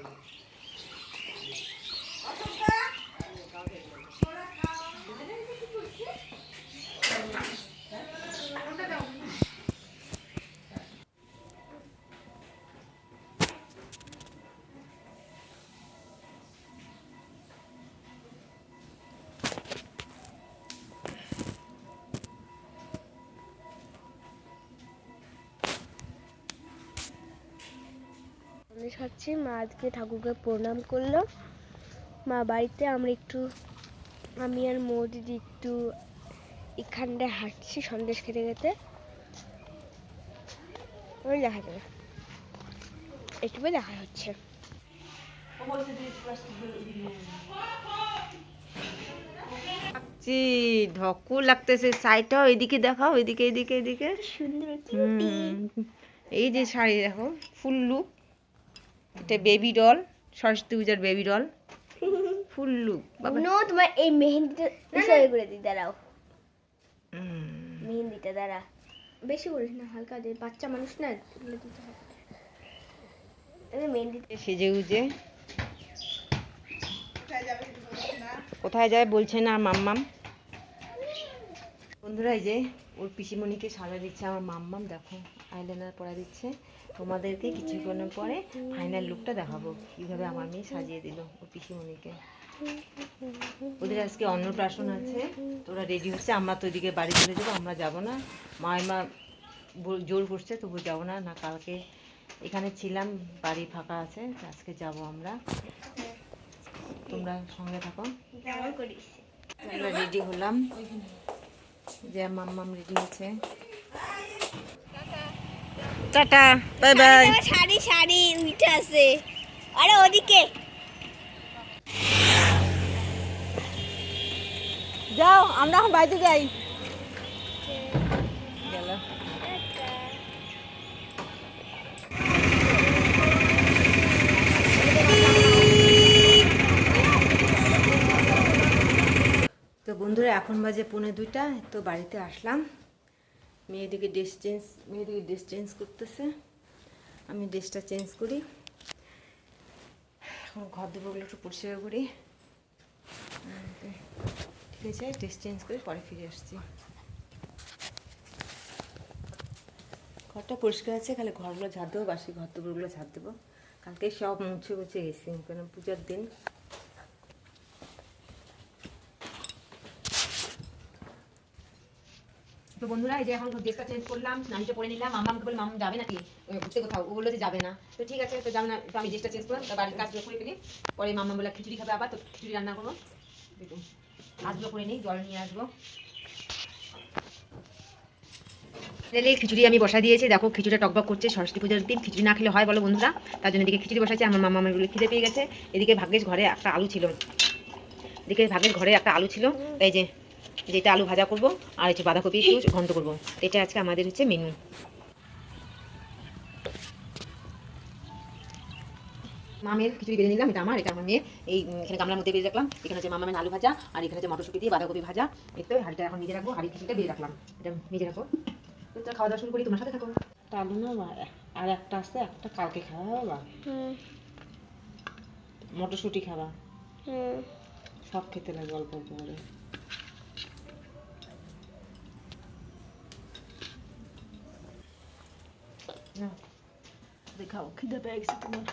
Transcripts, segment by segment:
everybody. আমি খাচ্ছি মা আজকে ঠাকুরকে প্রণাম করল। মা বাড়িতে আমরা একটু আমি আর মৌ দিদি একটু এখানটায় হাঁটছি সন্দেশ খেতে খেতে। ওই দেখা যাবে একটু দেখা হচ্ছে। ঢকু লাগতেছে। এদিকে দেখাও এদিকে এদিকে এদিকে সুন্দর এই যে শাড়ি দেখো ফুল লুক এটা বেবি ডল সরস্বতী পূজার baby doll full look no তোমার এই মেহেন্দিটা ইশারা করে দিই দাঁড়াও। মেহেন্দিটা দাঁড়া। বেশি করিস না হালকা বাচ্চা মানুষ না এগুলো দিতে হবে। মেহেন্দি সেজে গুজে। কোথায় যায় বলছে না মাম্মাম? বন্ধুরা এই যে ওর পিসিমণিকে সাজা দিচ্ছে আমার মাম্মাম দেখো আইলাইনার পরা দিচ্ছে। তোমাদেরকে কিছুক্ষণের পরে ফাইনাল লুকটা দেখাবো কীভাবে আমার মেয়ে সাজিয়ে দিল ওর পিসিমণিকে। ওদের আজকে অন্নপ্রাশন আছে তোরা রেডি হচ্ছে আমরা তো এদিকে বাড়ি চলে যাব আমরা যাব না। বল- জোর করছে তবু যাব না না কালকে এখানে ছিলাম বাড়ি ফাঁকা আছে আজকে যাব আমরা। তোমরা সঙ্গে থাকো। রেডি হলাম। যে মাম্মাম রেডি হয়েছে। Tata. Bye bye. Sari sari উঠে আছে। আরে ওদিকে। যাও আমরা এখন বাড়িতে যাই গেল তো বন্ধুরা, এখন বাজে পৌনে দুইটা, তো বাড়িতে আসলাম। মেয়েদিকে ড্রেস চেঞ্জ মেয়েদিকে ড্রেস চেঞ্জ করতেছে। আমি ড্রেসটা চেঞ্জ করি। এখন ঘর দুপুরগুলো একটু পরিষ্কার করি। ঠিক আছে ড্রেস চেঞ্জ করে পরে ফিরে আসছি। ঘরটা পরিষ্কার আছে, খালি ঘরগুলো ঝাড় দেবো, বাসি ঘর দুপুরগুলো ঝাড় দেবো। কালকে সব মুছে মুছে গেছি কারণ পূজার দিন। তো বন্ধুরা, এই যে এখন ড্রেসটা চেঞ্জ করলাম স্নানটা পরে নিলাম, মামা আমাকে বলে মামা, যাবে নাকি? ঘুরতে কোথাও, ও বলল যে যাবে না। তো ঠিক আছে, তো যাবে না, তো আমি ড্রেসটা চেঞ্জ করলাম, তো বাড়ির কাজগুলো করে ফেলি। পরে মামা বলে খিচুড়ি খাবে আবার, তো খিচুড়ি রান্না করব। কাজগুলো করে নিই, জল নিয়ে আসব। খিচুড়ি আমি বসা দিয়েছি, দেখো খিচুড়িটা টকবক করছে, সরস্বতী পুজোর দিন খিচুড়ি না খেলে হয় বলো বন্ধুরা? তার জন্য এদিকে খিচুড়ি বসাইছে, আমার মামা আমার খিদে পেয়ে গেছে। এদিকে ভাগ্যেশ ঘরে একটা আলু ছিল। এদিকে ভাগ্যের ঘরে একটা আলু ছিল, এই যে যেটা আলু ভাজা করব আর হচ্ছে বাঁধাকপি একটু ঘন্ট করব। এটা আজকে আমাদের হচ্ছে মেনু মামের খিচুড়ি বেঁধে নিলাম এটা আমার এটা আমার মেয়ে এই এখানে গামলার মধ্যে বেঁধে রাখলাম। এখানে হচ্ছে মামামের আলু ভাজা আর এখানে হচ্ছে মটরশুঁটি দিয়ে বাঁধাকপি ভাজা। এতে তো হাঁড়িটা এখন নিজে রাখব হাঁড়ি খিচুড়িটা বেঁধে রাখলাম। এটা নিজে রাখো তো খাওয়া দাওয়া শুরু করি তোমার সাথে থাকো। আলু না আর একটা আছে একটা কালকে খাওয়া। বাবা মটরশুঁটি খাবা। সব খেতে লাগে অল্প অল্প করে। দেখাও খিদে পেয়ে গেছে তোমার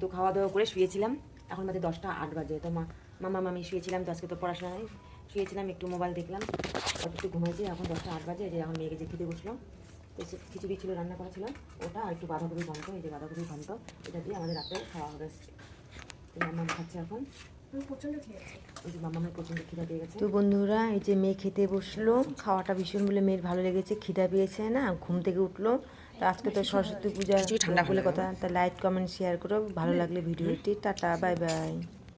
তো খাওয়া দাওয়া করে শুয়েছিলাম। এখন বাজে দশটা আট বাজে। তো মা মামা, মামি শুয়েছিলাম, তো আজকে তো পড়াশোনা নেই। শুয়েছিলাম, একটু মোবাইল দেখলাম। তারপর একটু ঘুমাইছি। এখন দশটা আট বাজে। যে এখন মেয়েকে যে খেতে বসলাম তো খিচুড়ি ছিল, রান্না করা ছিল। ওটা আর একটু বাঁধাকপি ঘন্ট, এই যে বাঁধাকপি ঘন্ট, এটা দিয়ে আমাদের রাতে খাওয়া হবে তো মামা খাচ্ছে এখন। তো বন্ধুরা এই যে মেয়ে খেতে বসল খাওয়াটা ভীষণ বলে মেয়ের ভালো লেগেছে খিদা পেয়েছে না? ঘুম থেকে উঠল। তো আজকে তো সরস্বতী পূজা ঠান্ডা বলে কথা তা লাইক কমেন্ট শেয়ার করো। ভালো লাগলে ভিডিওটি। Tata bye by